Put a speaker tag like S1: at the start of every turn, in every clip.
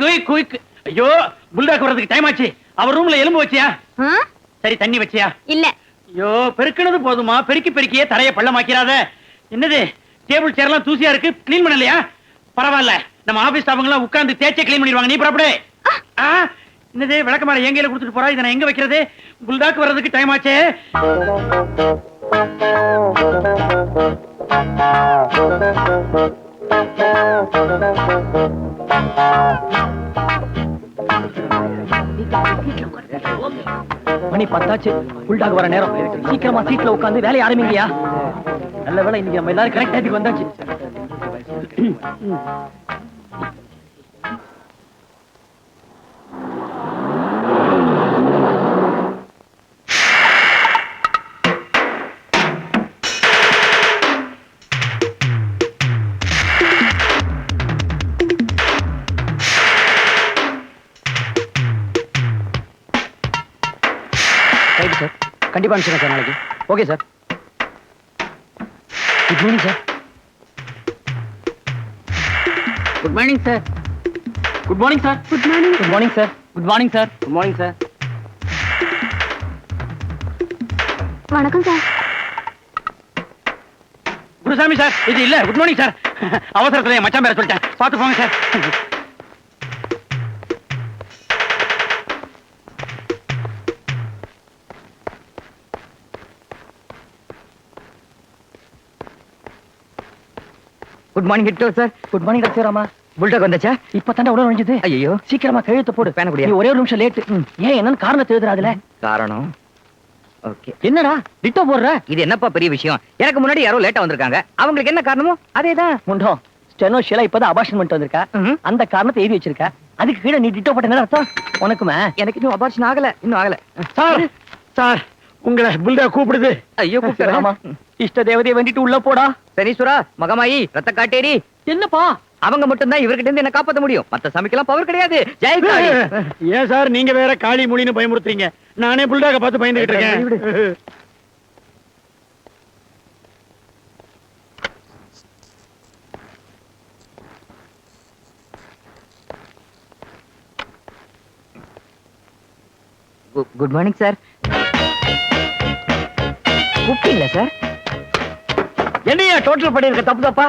S1: Quick quick. ஐயோ bulldog வர்றதுக்கு time ஆச்சு. அவர் ரூம்ல எலும்பு வச்சியா? சரி தண்ணி வச்சியா?
S2: இல்ல.
S1: ஐயோ பெருக்கினது போதுமா? பெருக்கி பெருக்கியே தரைய பள்ளமாக்கிறாத. என்னது டேபிள் சேர்லாம் தூசியா இருக்கு? க்ளீன் பண்ணலையா? பரவாயில்ல. நம்ம ஆபீஸ் ஸ்டாஃபங்க எல்லாம் உட்கார்ந்து தேய்ச்சே க்ளீன் பண்ணிடுவாங்க. நீ புறப்படு. ஆ, என்னது விளக்கமாற என் கையில கொடுத்துட்டு போறா? இதை நான் எங்க வைக்கிறது? புல்டாக் வர்றதுக்கு டைம் ஆச்சே.
S3: மணி பத்தாச்சு. புல்டாக் வர நேரம். சீக்கிரமா சீட்ல உட்காந்து வேலையை ஆரம்பிங்கயா நல்ல வேலை இன்னைக்கு நம்ம எல்லாரும் கரெக்ட் டைத்துக்கு வந்தாச்சு. கண்டிப்பா அனுப்பிச்சுங்க சார் நாளைக்கு. Okay sir. Good morning sir. Good morning sir good morning sir good morning good morning sir good morning sir good morning sir
S2: வணக்கம் சார்.
S1: குருசாமி சார் இது இல்ல. குட் மார்னிங் சார் அவசரத்துல மச்சான் பேர சொல்லிட்டேன். பார்த்து போங்க sir
S3: good morning Hitler sir good morning doctor Rama bulldog வந்தாச்சா? இப்ப தாண்டா உடனே நுழைஞ்சது ஐயோ சீக்கிரமா கழுத்து போடு. பேன குடியா? ஒரே ஒரு நிமிஷம் லேட் ஏன் என்னன்னு காரணத்தை எழுதுற அதுல
S4: காரணம்? ஓகே
S3: என்னடா? டிட்டோ போடுற?
S4: இது என்னப்பா பெரிய விஷயம்? எனக்கு முன்னாடி யாரோ லேட்டா வந்திருக்காங்க. அவங்களுக்கு என்ன காரணமோ அதேதான்.
S3: முண்டம் ஸ்டெனோ ஷீலா இப்பதான் அபார்ஷன் பண்ணிட்டு வந்திருக்கா. அந்த காரணத்தை எழுதி வச்சிருக்கா? அதுக்கு கீழே நீ டிட்டோ போட்ட அர்த்தம்? உனக்குமே?
S4: எனக்கு இன்னும் அபார்ஷன் ஆகல. இன்னும் ஆகல.
S1: சார் சார் உங்களை புல்டாக் கூப்பிடுது.
S4: ஐயோ கூப்பிட்டு
S3: இஷ்ட தேவதையை வேண்டிட்டு உள்ள போடா.
S4: சனீஸ்வரா மகமாயி ரத்த காட்டேரி
S3: என்னப்பா?
S4: அவங்க மட்டும்தான் இவர்கிட்ட இருந்து என்ன காப்பாத்த முடியும். மத்த சமைக்கலாம் பவர் கிடையாது. ஜெய் காளி.
S1: ஏன் சார் நீங்க வேற காளி மொழின்னு பயமுறுத்துறீங்க. நானே புல்டாக பார்த்து பயந்துகிட்டு இருக்கேன்.
S4: குட் மார்னிங் சார் கூப்பிட்டீங்களா சார்
S3: என்னையா டோட்டல் பண்ணிருக்க தப்பு தப்பா?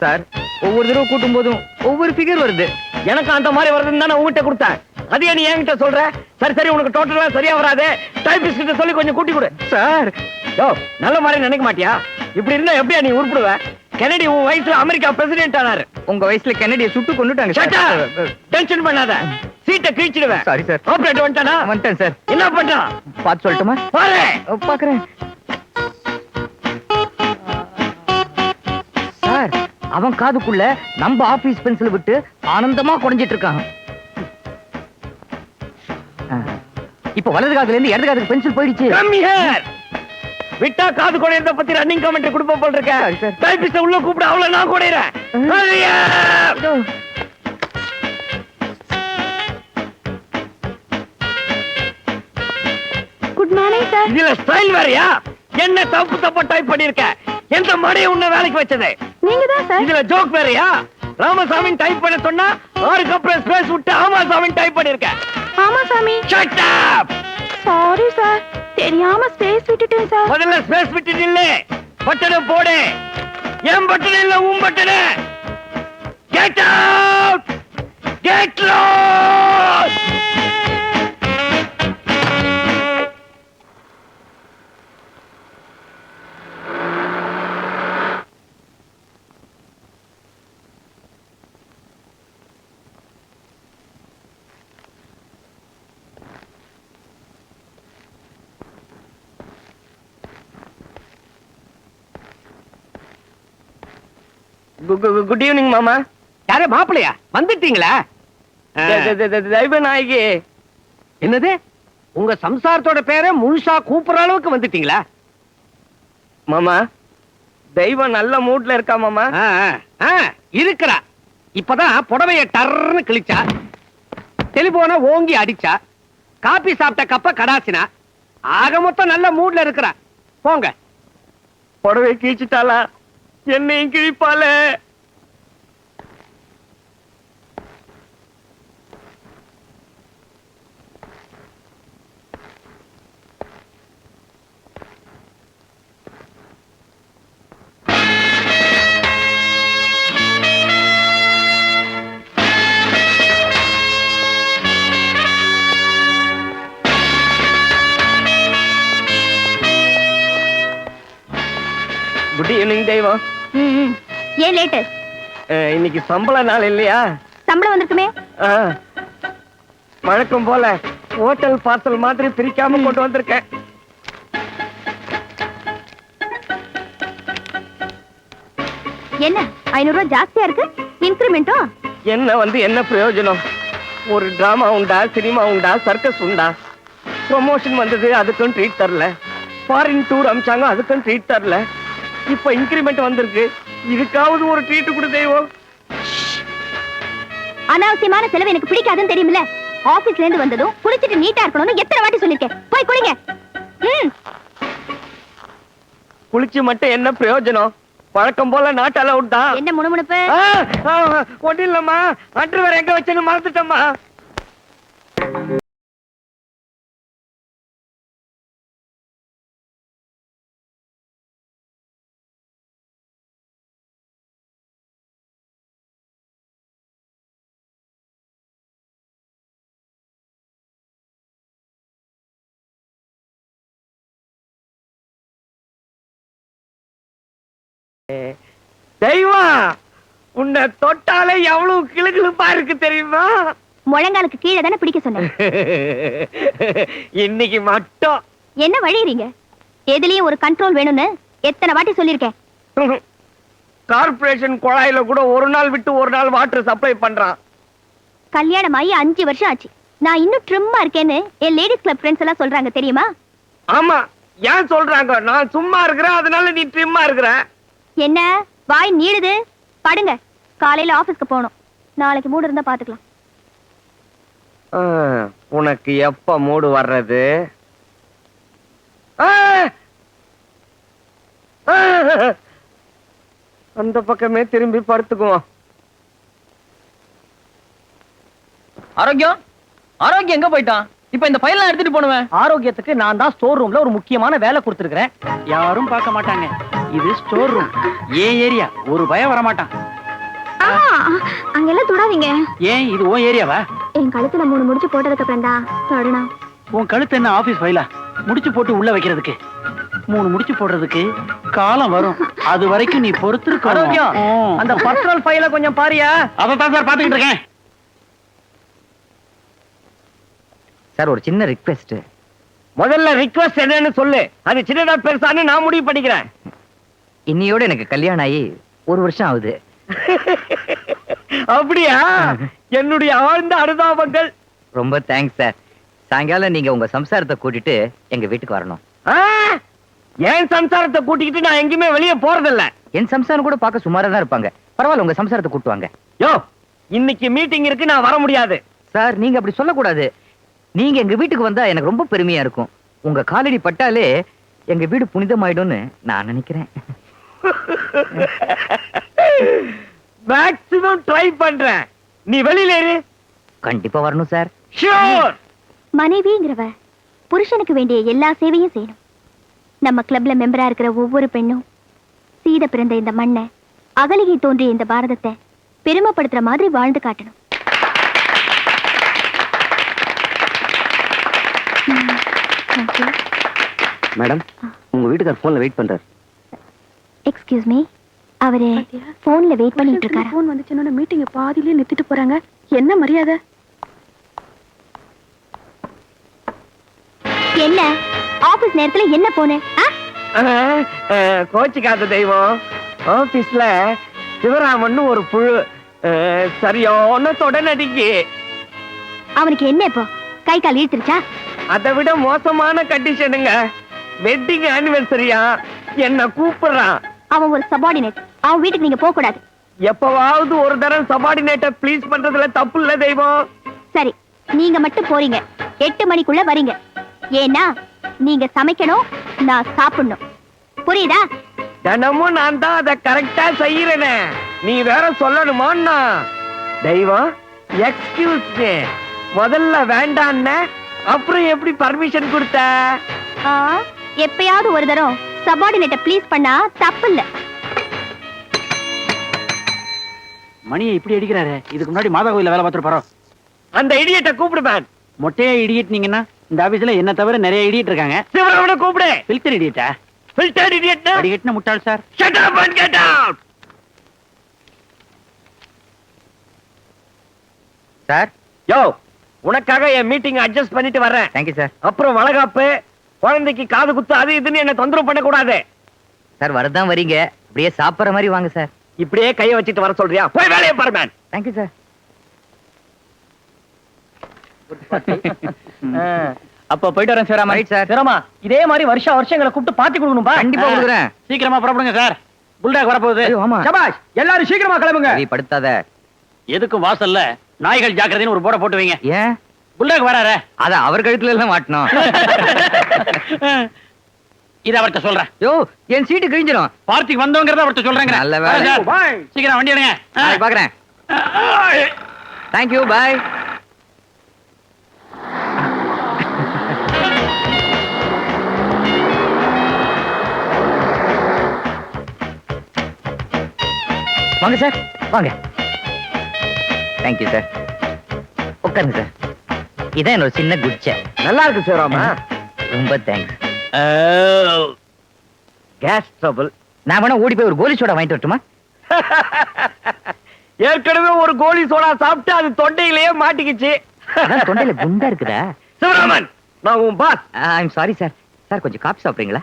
S4: சார் ஒவ்வொரு தடவை கூட்டும் போதும் ஒவ்வொரு ஃபிகர் வருது.
S3: எனக்கு அந்த மாதிரி வருதுன்னு தான் நான் உங்ககிட்ட கொடுத்தேன். அதையே நீ என்கிட்ட சொல்ற? சரி சரி உனக்கு டோட்டலா சரியா வராது. டைபிஸ்ட் கிட்ட சொல்லி கொஞ்சம் கூட்டி கொடு.
S4: சார்.
S3: யோ நல்ல மாதிரி நினைக்க மாட்டியா? இப்படி இருந்தா எப்படியா நீ உருப்பிடுவ? கெனடி உன் வயசுல அமெரிக்கா பிரசிடென்ட் ஆனாரு.
S4: உங்க வயசுல கென்னடியை சுட்டு கொண்டுட்டாங்க
S3: டென்ஷன் பண்ணாத. சீட்டை கிழிச்சிடுவேன்.
S4: சாரி சார்
S3: ஆப்ரேட் வந்துட்டானா?
S4: வந்துட்டேன் சார்
S3: என்ன பண்றான்?
S4: பார்த்து சொல்லட்டுமா?
S3: பாரு.
S4: பாக்குறேன் சார் அவன் காதுக்குள்ள நம்ம ஆபீஸ் பென்சில் விட்டு ஆனந்தமா குறைஞ்சிட்டு இருக்கான். இப்ப வலது காதுல இருந்து இடது காதுக்கு பென்சில் போயிடுச்சு.
S3: விட்டா காது குடையறத பத்தி ரன்னிங் கமெண்ட் கொடுப்ப போல் இருக்க. டைபிஸ்ட உள்ள கூப்பிட அவள நான் குடையறேன்.
S4: இதோ.
S2: குட் மார்னிங் சார்
S3: இதுல ஸ்டைல் வேறயா? என்ன தப்பு தப்பா டைப் பண்ணிருக்க எந்த மடையை உன்னை வேலைக்கு வச்சது?
S2: நீங்க தான் சார்.
S3: இதுல ஜோக் வேறயா? ராமசாமி டைப் பண்ண சொன்னா ஆறுக்கு அப்புறம் ஸ்பேஸ் விட்டு ஆமாசாமி டைப் பண்ணிருக்க.
S2: ஆமா சாமி
S3: ஷட் அப்
S2: சாரி. சார் தெரியாம ஸ்பேஸ் விட்டுட்டேன் சார்.
S3: முதல்ல ஸ்பேஸ் விட்டு நில்லு. பட்டனை போடு. என் பட்டன் இல்ல உன் பட்டனை get out get lost good evening மாமா.
S1: யாரே மாப்பிளையா வந்துட்டீங்களா?
S3: தெய்வநாயகி
S1: என்னது? உங்க சம்சாரத்தோட பேரை முழுசா கூப்பிடுற அளவுக்கு வந்துட்டீங்களா?
S3: மாமா தெய்வம் நல்ல மூட்ல இருக்கா மாமா?
S1: இருக்கிறா. இப்பதான் புடவைய டர்னு கிழிச்சா. டெலிபோனை ஓங்கி அடிச்சா. காபி சாப்பிட்ட கப்ப கடாசினா ஆக மொத்தம் நல்ல மூட்ல இருக்கிறா. போங்க.
S3: புடவை கீழ்ச்சிட்டாளா? என்னையும் கிழிப்பாளே.
S2: ஏன் லேட்டு.
S3: இன்னைக்கு சம்பள நாள் இல்லையா?
S2: சம்பளம் வந்திருக்குமே.
S3: வழக்கம் போல ஹோட்டல் பார்சல் மாதிரி பிரிக்காம கொண்டு வந்திருக்கேன்.
S2: என்ன ஐநூறு ரூபாய் ஜாஸ்தியா இருக்கு? இன்கிரிமெண்ட்டும்
S3: என்ன வந்து என்ன பிரயோஜனம்? ஒரு டிராமா உண்டா சினிமா உண்டா சர்க்கஸ் உண்டா? ப்ரொமோஷன் வந்தது அதுக்கும் ட்ரீட் தரல. ஃபாரின் டூர் அமிச்சாங்க அதுக்கும் ட்ரீட் தரல. இப்ப இன்கிரிமெண்ட் வந்திருக்கு. இதுக்காவது ஒரு ட்ரீட் கொடு தெய்வம்.
S2: அனாவசியமான செலவு எனக்கு பிடிக்காதுன்னு தெரியுமில்ல. ஆபீஸ்ல இருந்து வந்ததும் குளிச்சிட்டு நீட்டா இருக்கணும்னு எத்தனை வாட்டி சொல்லிருக்கேன் போய் குளிங்க.
S3: குளிச்சு மட்டும் என்ன பிரயோஜனம்? வழக்கம் போல நாட்டு அலவுட் தான்.
S2: என்ன முணுமுணுப்பு?
S3: ஒன்றும் இல்லம்மா. அன்று வேற எங்க வச்சேன்னு மறந்துட்டம்மா. தெய்வம் உன்னை தொட்டாலே எவ்வளவு கிளுகிளுப்பா இருக்கு தெரியுமா?
S2: முழங்காலுக்கு கீழே தானே பிடிக்க சொன்னேன்.
S3: இன்னைக்கு மட்டும்.
S2: என்ன வழியறீங்க? எதுலயும் ஒரு கண்ட்ரோல் வேணும்னு எத்தனை வாட்டி சொல்லிருக்கேன்
S3: கார்ப்பரேஷன் குழாயில கூட ஒரு நாள் விட்டு ஒரு நாள் வாட்டர் சப்ளை பண்றான்.
S2: கல்யாணம் ஆகி அஞ்சு வருஷம் ஆச்சு. நான் இன்னும் ட்ரிம்மா இருக்கேன்னு என் லேடிஸ் கிளப் ஃப்ரெண்ட்ஸ் எல்லாம் சொல்றாங்க தெரியுமா?
S3: ஆமா. ஏன் சொல்றாங்க? நான் சும்மா இருக்கிறேன் அதனால நீ ட்ரிம்மா இருக்கிற.
S2: என்ன? வாய் நீளுது. படுங்க. காலையில ஆபீஸ்க்கு போகணும். நாளைக்கு மூடு இருந்தா பாத்துக்கலாம்.
S3: உனக்கு எப்ப மூடு வர்றது! அந்த பக்கமே திரும்பி படுத்துக்குவோம்.
S4: ஆரோக்கியம்? ஆரோக்கியம் எங்க போயிட்டான்? இப்ப இந்த ஃபைல்லாம் எடுத்துட்டு போனுவேன் ஆரோக்கியத்துக்கு நான் தான் ஸ்டோர் ரூம்ல ஒரு முக்கியமான வேலை கொடுத்துருக்கேன்
S1: யாரும் பார்க்க மாட்டாங்க. இது ஸ்டோர் ரூம் ஏன் ஏரியா? ஒரு பயம் வர மாட்டான்
S2: அங்கெல்லாம் தொடாதீங்க.
S1: ஏன்? இது உன் ஏரியாவா?
S2: என் கழுத்துல மூணு முடிச்சு போட்டதுக்கு அப்புறம் தான் தொடணும்
S1: உன் கழுத்து என்ன ஆபீஸ் ஃபைலா முடிச்சு போட்டு உள்ள வைக்கிறதுக்கு. மூணு முடிச்சு போடுறதுக்கு காலம் வரும். அது வரைக்கும் நீ பொறுத்திருக்க
S4: ஆரோக்கியம் அந்த பர்சனல் ஃபைல கொஞ்சம் பாரியா?
S1: அதான் சார் பாத்துக்கிட்டு இருக்கேன்.
S4: சார் ஒரு சின்ன ரிக்வெஸ்ட்
S3: முதல்ல ரிக்வஸ்ட் என்னன்னு சொல்லு. அது சின்னதா பெருசான்னு நான் முடிவு பண்ணிக்கிறேன்.
S4: இன்னையோட எனக்கு கல்யாணம் ஆகி ஒரு வருஷம் ஆகுது.
S3: அப்படியா? என்னுடைய ஆழ்ந்த அனுதாபங்கள்.
S4: ரொம்ப தேங்க்ஸ் சார் சாயங்காலம் நீங்க உங்க சம்சாரத்தை கூட்டிட்டு எங்க வீட்டுக்கு வரணும்!
S3: என் சம்சாரத்தை கூட்டிக்கிட்டு நான் எங்கேயுமே வெளியே போறதில்ல?
S4: என் சம்சாரம் கூட பார்க்க சுமாரா தான் இருப்பாங்க. பரவாயில்ல உங்க சம்சாரத்தை கூட்டு வாங்க.
S3: யோ இன்னைக்கு மீட்டிங் இருக்கு நான் வர முடியாது.
S4: சார் நீங்க அப்படி சொல்லக்கூடாது. நீங்க எங்க வீட்டுக்கு வந்தா எனக்கு ரொம்ப பெருமையா இருக்கும். உங்க காலடி பட்டாலே எங்க வீடு புனிதமாயிடும்னு நான் நினைக்கிறேன்.
S3: மேக்ஸிமம் ட்ரை பண்றேன். நீ வெளியில இரு.
S4: கண்டிப்பா வரணும் சார்
S3: ஷூர்
S2: மனைவிங்கிறவ புருஷனுக்கு வேண்டிய எல்லா சேவையும் செய்யணும். நம்ம கிளப்ல மெம்பரா இருக்கிற ஒவ்வொரு பெண்ணும் சீத பிறந்த இந்த மண்ணை அகலிகை தோன்றிய இந்த பாரதத்தை பெருமைப்படுத்துற மாதிரி வாழ்ந்து காட்டணும்.
S3: மேடம் உங்க வீட்டுக்கார் போன்ல வெயிட் பண்றாரு.
S2: எக்ஸ்கியூஸ் மீ அவரு போன்ல வெயிட் பண்ணிட்டு இருக்காரு?
S5: போன் வந்துச்சுன்னு மீட்டிங்க பாதியிலே நிறுத்திட்டு போறாங்க. என்ன மரியாதை?
S2: என்ன? ஆபீஸ் நேரத்துல என்ன போன
S3: கோச்சிக்காத தெய்வம். ஆபீஸ்ல சிவராமன் ஒரு புழு சரியான தொடநடிக்கு.
S2: அவனுக்கு என்ன இப்போ? கை கால் இழுத்துருச்சா?
S3: அதை விட மோசமான கண்டிஷனுங்க வெட்டிங் ஆனிவர்சரியா என்ன கூப்பிடுறான்.
S2: அவன் ஒரு சபார்டினேட் அவன் வீட்டுக்கு நீங்க போக கூடாது
S3: எப்பவாவது ஒரு தரம் சபார்டினேட்ட ப்ளீஸ் பண்றதுல தப்பு இல்ல தெய்வம்.
S2: சரி நீங்க மட்டும் போறீங்க. எட்டு மணிக்குள்ள வரீங்க. ஏன்னா நீங்க சமைக்கணும் நான் சாப்பிடணும். புரியுதா?
S3: தினமும் நான் தான் அதை கரெக்டா செய்யறேனே. நீ வேற சொல்லணுமான்னா? தெய்வம் எக்ஸ்கியூஸ் மீ முதல்ல வேண்டான்ன அப்புறம் எப்படி பர்மிஷன் கொடுத்த?
S2: ஆ, எப்பயாவது ஒரு தரம். சபார்டினேட்ட ப்ளீஸ் பண்ணா தப்பு இல்ல
S1: மணியை இப்படி அடிக்கிறாரு இதுக்கு முன்னாடி மாதா கோயில்ல வேலை பார்த்துட்டு போறோம்.
S3: அந்த இடியட்ட கூப்பிடு மேன்
S1: மொட்டையா இடியட் நீங்கன்னா இந்த ஆபீஸ்ல என்ன தவிர நிறைய இடியட் இருக்காங்க.
S3: சிவரவனை கூப்பிடு.
S1: பில்டர் இடியட்டா
S3: filtered idiot னா?
S1: அடி எட்டுன முட்டாள் sir
S3: Shut up and get out!
S4: Sir
S3: யோ உனக்காக என் மீட்டிங் அட்ஜஸ்ட் பண்ணிட்டு வர்றேன்.
S4: தேங்க்யூ சார்
S3: அப்புறம் வளகாப்பு குழந்தைக்கு காது குத்து அது இதுன்னு என்ன தொந்தரவு பண்ண கூடாது
S4: சார் வரதான் வரீங்க. அப்படியே சாப்பிடுற மாதிரி வாங்க சார்.
S3: இப்படியே கைய வச்சுட்டு வர சொல்றியா? போய் வேலையை பாரு மேன்
S4: தேங்க்யூ சார்
S1: அப்ப போயிட்டு வரேன் சார்
S4: ரைட் சார்
S3: சிரமா இதே மாதிரி வருஷம் வருஷங்களை கூப்பிட்டு பாத்தி கொடுக்கணும்பா.
S4: கண்டிப்பா கொடுக்குறேன்.
S1: சீக்கிரமா புறப்படுங்க சார் புல்டாக் வரப்போகுது.
S4: ஆமா.
S3: சபாஷ் எல்லாரும் சீக்கிரமா கிளம்புங்க.
S4: படுத்தாத.
S1: எதுக்கும் வாசல்ல நாய்கள் ஜாக்கிரதைன்னு ஒரு போட போட்டு வைங்க.
S4: ஏன்?
S1: புல்டாக் வராரு.
S4: அத அவர் கழுத்துல எல்லாம் மாட்டணும்.
S1: இது அவர்ட்ட சொல்றேன்.
S4: யோ என் சீட்டு கிழிஞ்சிரும்.
S1: பார்ட்டிக்கு வந்தவங்கிறத அவர்ட்ட சொல்றேங்க.
S4: நல்ல வேலை.
S1: சீக்கிரம் வண்டி எடுங்க.
S4: பாக்குறேன் தேங்க்யூ பாய் வாங்க சார். வாங்க. தேங்க்யூ சார் உட்காருங்க சார். இதான் என்னோட சின்ன குச்சை
S3: நல்லா இருக்கு சிவராமா.
S4: ரொம்ப தேங்க்ஸ்
S3: கேஸ் ட்ரபிள்
S4: நான் வேணா ஓடி போய் ஒரு கோலி சோடா வாங்கிட்டு வரட்டுமா?
S3: ஏற்கனவே ஒரு கோழி சோடா சாப்பிட்டு அது தொண்டையிலேயே மாட்டிக்கிச்சு.
S4: தொண்டையில குண்டா இருக்குதா?
S3: சிவராமன் நான் உன் boss
S4: I'm sorry sir sir கொஞ்சம் காப்பி சாப்பிடுறீங்களா?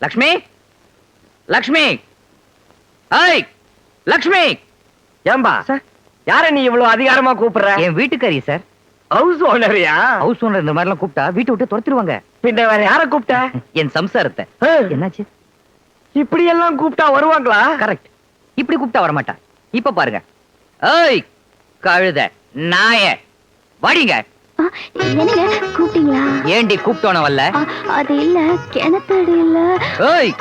S4: லக்ஷ்மி? லக்ஷ்மி? ஐய் லக்ஷ்மி?
S3: ஏம்பா
S4: சார்
S3: யார நீ இவ்வளவு அதிகாரமா கூப்பிடுற?
S4: என் வீட்டுக்காரி சார்
S3: ஹவுஸ் ஓனரியா
S4: ஹவுஸ் ஓனர் இந்த மாதிரிலாம் கூப்பிட்டா வீட்டை விட்டு துரத்திடுவாங்க.
S3: பின்ன வேற யார கூப்பிட்ட?
S4: என் சம்சாரத்தை. என்னாச்சு?
S3: இப்படி எல்லாம் கூப்பிட்டா வருவாங்களா?
S4: கரெக்ட் இப்படி கூப்பிட்டா வரமாட்டா. இப்ப பாருங்க. ஏய் கழுத நாய வாடிங்க.
S2: என்னங்க கூப்பிட்டீங்களா?
S4: ஏண்டி கூப்பிட்டோன வரல?
S2: ஆ, அது இல்ல கிணத்தடி இல்ல.
S4: ஏய்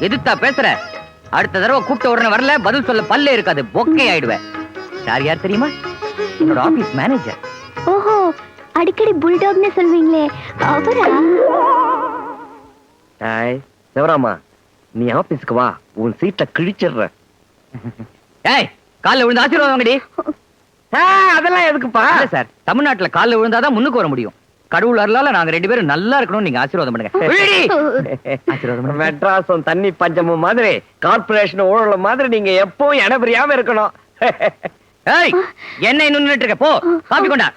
S4: எதுத்தா பேசுற? அடுத்த தடவை கூப்பிட்ட உடனே வரல பதில் சொல்ல பல்லே இருக்காது பொக்கே ஆயிடுவேன் யார் யார் தெரியுமா? என்னோட ஆபீஸ் மேனேஜர்
S2: ஓஹோ அடிக்கடி புல்டாக்னு சொல்வீங்களே அவரா?
S3: டேய் சிவராமா நீ ஆபீஸ்க்கு வா உன் சீட்டை கிழிச்சிடுற.
S4: ஏய் கால்ல விழுந்து ஆசீர்வாதம் வாங்கடி.
S3: அதெல்லாம் எதுக்குப்பா?
S4: இல்ல சார் தமிழ்நாட்டுல கால்ல விழுந்தாதான் முன்னுக்கு வர முடியும். கடவுள் அருளால நாங்க ரெண்டு பேரும் நல்லா இருக்கணும் நீங்க ஆசீர்வாதம் பண்ணுங்க.
S3: மெட்ராஸும் தண்ணி பஞ்சமும் மாதிரி கார்பரேஷன் ஊழல் மாதிரி நீங்க எப்பவும் இடம் பிரியாம இருக்கணும்.
S4: ஏய் என்ன இன்னும் நின்னுட்டு இருக்க போ காப்பி கொண்டா.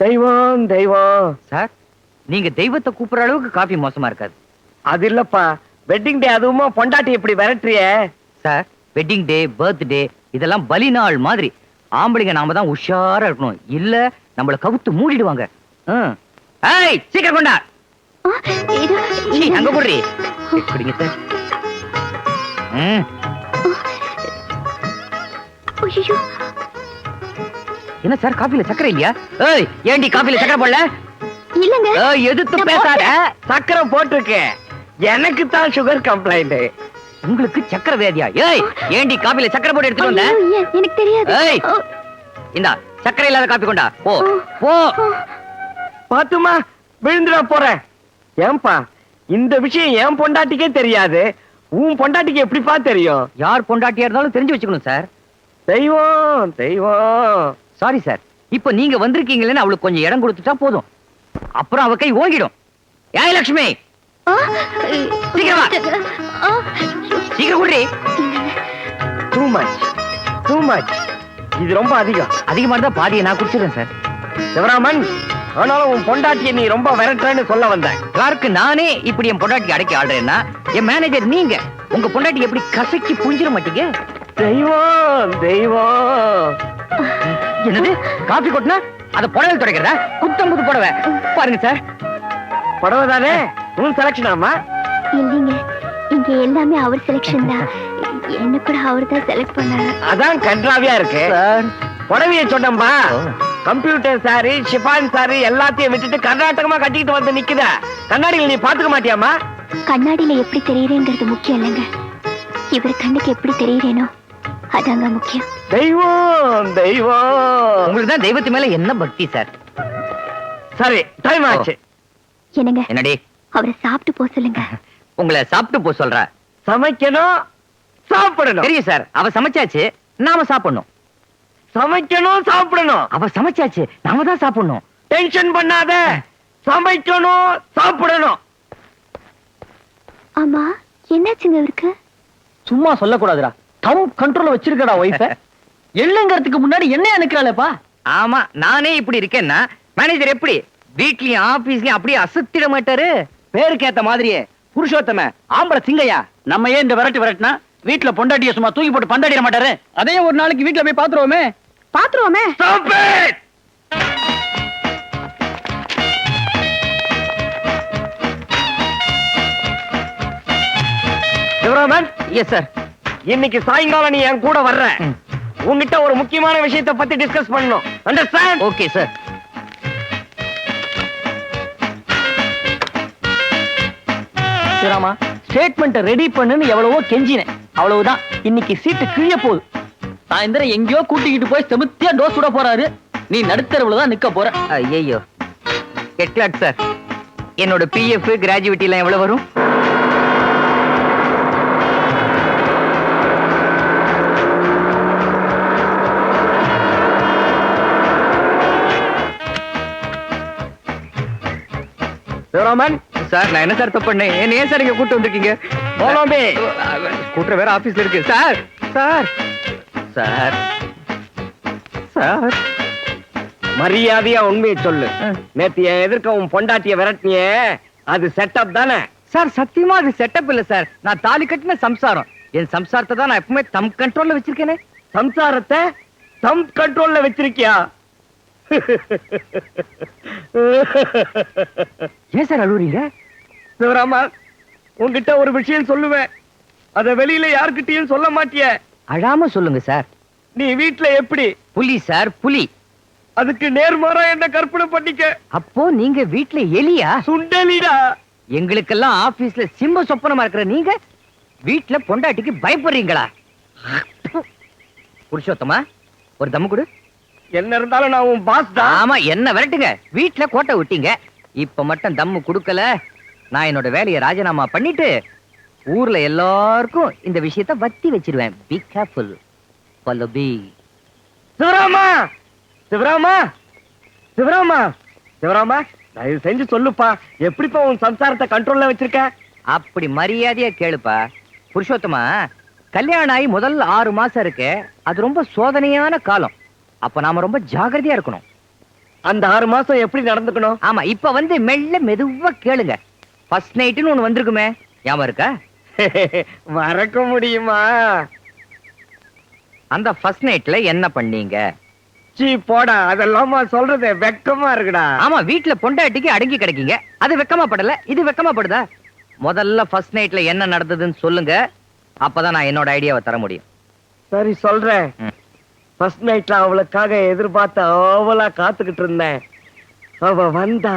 S3: தெய்வம் தெய்வம்.
S4: சார் நீங்க தெய்வத்தை கூப்பிடுற அளவுக்கு காபி மோசமா இருக்காது.
S3: அது இல்லப்பா. வெட்டிங் டே அதுவுமா பொண்டாட்டி இப்படி விரட்டுறியே?
S4: சார் வெட்டிங் டே பர்த்டே இதெல்லாம் பலி நாள் மாதிரி. ஆம்பளைங்க நாம தான் உஷாரா இருக்கணும். இல்ல நம்மள கவுத்து மூடிடுவாங்க. ஏய் சீக்கிரம் கொண்டா. அங்க குடிங்க சார்? ம். என்ன சார் காபில சக்கரை இல்லையா? ஏய் ஏண்டி காபில சக்கரை போடல?
S2: இல்லங்க.
S4: ஏய் பேசாத.
S3: சக்கரை போட்டிருக்கு எனக்கு தான் சுகர் கம்ப்ளைண்ட்
S4: உங்களுக்கு சக்கரை வியாதியா? ஏய் ஏண்டி காபில சக்கரை போட்டு எடுத்துட்டு வந்த?
S2: ஏன், எனக்கு தெரியாது.
S4: ஏய். இந்தா சக்கரை இல்லாத காப்பி கொண்டா. போ போ.
S3: பாத்துமா விழுந்துட போறேன். ஏன்பா இந்த விஷயம் என் பொண்டாட்டிக்கே தெரியாது. உன் பொண்டாட்டிக்கு எப்படிப்பா தெரியும்?
S4: யார் பொண்டாட்டியா இருந்தாலும் தெரிஞ்சு வச்சுக்கணும் சார்.
S3: தெய்வம் தெய்வம்.
S4: சாரி சார் இப்போ நீங்க வந்திருக்கீங்களேன்னு அவளுக்கு கொஞ்சம் இடம் கொடுத்துட்டா போதும். அப்புறம் அவ கை ஓங்கிடும். ஏய் லட்சுமி சீக்கிரம் வா. சீக்கிரம் குடி
S3: டூ மச் டூ மச் இது ரொம்ப அதிகம்.
S4: அதிகமா இருந்தா பாதியை நான் குடிச்சிடுறேன் சார்
S3: சிவராமன் ஆனாலும் உன் பொண்டாட்டியை நீ ரொம்ப விரட்டுறேன்னு சொல்ல வந்தேன்
S4: யாருக்கு நானே இப்படி என் பொண்டாட்டி அடக்கி ஆடுறேன்னா என் மேனேஜர் நீங்க உங்க பொண்டாட்டி எப்படி கசக்கி புரிஞ்சிட மாட்டீங்க?
S3: தெய்வம் தெய்வம்
S4: என்னது? காபி கொட்டினா? அத புடவை துடைக்கிறதா? புத்தம் புது புடவை. பாருங்க சார்.
S3: புடவை தானே? உன் செலக்ஷன் ஆமா?
S2: இல்லைங்க. இங்க எல்லாமே அவர் செலெக்ஷன் தான். என்ன கூட அவர் தான் செலக்ட் பண்ணாரு.
S3: அதான் கன்றாவியா இருக்கு.
S4: சார்.
S3: புடவைய சொன்னம்பா
S4: ஓ.
S3: கம்ப்யூட்டர் சாரி ஷிஃபான் சாரி எல்லாத்தையும் விட்டுட்டு கர்நாடகமா கட்டிக்கிட்டு வந்து நிக்குத. கண்ணாடியில் நீ பாத்துக்க மாட்டியாமா
S2: கண்ணாடியில எப்படி தெரியுறேங்கிறது முக்கியம் இல்லைங்க. இவர் கண்ணுக்கு எப்படி தெரியுறேனோ. அதாங்க முக்கியம்.
S3: தெய்வம் தெய்வம்.
S4: உங்களுக்கு தான் தெய்வத்து மேல என்ன பக்தி சார்?
S3: சரி டைம் ஆச்சு.
S2: என்னங்க?
S4: என்னடி?
S2: அவரை சாப்பிட்டு போக சொல்லுங்க.
S4: உங்களை சாப்பிட்டு போ சொல்ற.
S3: சமைக்கணும் சாப்பிடணும்.
S4: தெரியும் சார். அவ சமைச்சாச்சு நாம சாப்பிடணும்.
S3: சமைக்கணும் சாப்பிடணும்.
S4: அவ சமைச்சாச்சு நாம தான் சாப்பிடணும்.
S3: டென்ஷன் பண்ணாத. சமைக்கணும் சாப்பிடணும்.
S2: ஆமா என்னாச்சுங்க இவருக்கு?
S3: சும்மா சொல்லக்கூடாதுடா. கம் கண்ட்ரோல்ல வச்சிருக்கடா ஒய்ஃப எள்ளுங்கிறதுக்கு முன்னாடி என்ன அனுக்கிறாளேப்பா
S4: ஆமா நானே இப்படி இருக்கேன்னா மேனேஜர் எப்படி? வீட்லயும் ஆபீஸ்லயும் அப்படியே அசத்திட மாட்டாரு?
S3: பேருக்கு ஏத்த மாதிரியே புருஷோத்தம ஆம்பளை சிங்கையா?
S1: நம்ம ஏன் இந்த விரட்டு விரட்டுனா வீட்டுல பொண்டாட்டிய சும்மா தூக்கி போட்டு பந்தாடிட மாட்டாரு?
S3: அதே ஒரு நாளைக்கு வீட்டுல போய் பாத்துருவோமே.
S5: பாத்துருவோமே.
S4: எஸ் சார்
S3: இன்னைக்கு சாயங்காலம் நீ என் கூட வர்ற. உன்கிட்ட ஒரு முக்கியமான விஷயத்தை பத்தி டிஸ்கஸ் பண்ணணும். அண்டர்ஸ்டாண்ட்
S4: ஓகே சார்
S3: சிவராமா ஸ்டேட்மெண்ட் ரெடி பண்ணுன்னு எவ்வளவோ கெஞ்சினேன். அவ்வளவுதான். இன்னைக்கு சீட்டு கிழிய போகுது. சாயந்தரம் எங்கேயோ கூட்டிக்கிட்டு போய் செமுத்தியா டோஸ் விட போறாரு. நீ நடுத்தரவுல தான் நிக்க போற.
S4: ஐயோ கெட்லாட் சார் என்னோட பிஎஃப் கிராஜுவிட்டி எல்லாம் எவ்வளவு வரும்?
S3: சிவராமன்
S4: சார் நான் என்ன சார் தப்பு பண்ணேன்? என்ன ஏன் சார் இங்க கூட்டு வந்திருக்கீங்க?
S3: போலாமே
S4: கூட்டுற வேற ஆபீஸ்ல இருக்கு. Sir sir sir sir.
S3: மரியாதையா உண்மையை சொல்லு. நேத்து என் எதிர்க்க உன் பொண்டாட்டிய விரட்டினியே. அது செட்டப் தானே?
S4: சார் சத்தியமா அது செட்டப் இல்ல சார். நான் தாலி கட்டின சம்சாரம். என் சம்சாரத்தை தான் நான் எப்பவுமே தம் கண்ட்ரோல்ல வச்சிருக்கேனே.
S3: சம்சாரத்தை தம் கண்ட்ரோல்ல வச்சிருக்கியா?
S4: ஏன் சார் அழுவுறீங்க?
S3: சிவராமா உன்கிட்ட ஒரு விஷயம் சொல்லுவேன். அத வெளியில யார்கிட்டயும் சொல்ல மாட்டிய.
S4: அழாம சொல்லுங்க சார்.
S3: நீ வீட்ல எப்படி?
S4: புலி சார் புலி.
S3: அதுக்கு நேர்மாறா என்ன கற்பனை பண்ணிக்க?
S4: அப்போ நீங்க வீட்ல எலியா?
S3: சுண்டலிடா.
S4: எங்களுக்கெல்லாம் ஆபீஸ்ல சிம்ம சொப்பனமா இருக்கிற நீங்க வீட்ல பொண்டாட்டிக்கு பயப்படுறீங்களா? புருஷோத்தமா ஒரு தம்மு கொடு.
S3: என்ன இருந்தாலும் நான் உன் பாஸ் தான்.
S4: ஆமா என்ன விரட்டுங்க? வீட்ல கோட்டை விட்டீங்க. இப்ப மட்டும் தம்மு கொடுக்கல. நான் என்னோட வேலையை ராஜினாமா பண்ணிட்டு ஊர்ல எல்லாருக்கும் இந்த விஷயத்த வத்தி வச்சிருவேன். Be careful follow be
S3: Sivarama! Sivarama! Sivarama! Sivarama தயவு செஞ்சு சொல்லுப்பா. எப்படிப்பா உன் சம்சாரத்தை கண்ட்ரோல்ல வச்சிருக்க?
S4: அப்படி மரியாதையா கேளுப்பா. புருஷோத்தமா கல்யாணம் ஆகி முதல் ஆறு மாசம் இருக்கு. அது ரொம்ப சோதனையான காலம். அப்ப நாம ரொம்ப ஜாகிரதையா இருக்கணும்.
S3: அந்த ஆறு மாசம் எப்படி நடந்துக்கணும்?
S4: ஆமா இப்ப வந்து மெல்ல மெதுவா கேளுங்க. ஃபர்ஸ்ட் நைட்டுன்னு ஒண்ணு வந்திருக்குமே. ஞாபகம் இருக்கா?
S3: மறக்க முடியுமா?
S4: அந்த ஃபர்ஸ்ட் நைட்ல என்ன பண்ணீங்க?
S3: சீ போடா அதெல்லாமா சொல்றது வெக்கமா இருக்குடா.
S4: ஆமா வீட்ல பொண்டாட்டிக்கு அடங்கி கிடைக்கீங்க. அது வெக்கமா படல இது வெக்கமா படுதா? முதல்ல ஃபர்ஸ்ட் நைட்ல என்ன நடந்ததுன்னு சொல்லுங்க. அப்பதான் நான் என்னோட ஐடியாவை தர முடியும்.
S3: சரி சொல்றேன். ஃபர்ஸ்ட் நைட்ல அவளுக்காக எதிர்பார்த்து அவளா காத்துக்கிட்டு இருந்தேன். அவ வந்தா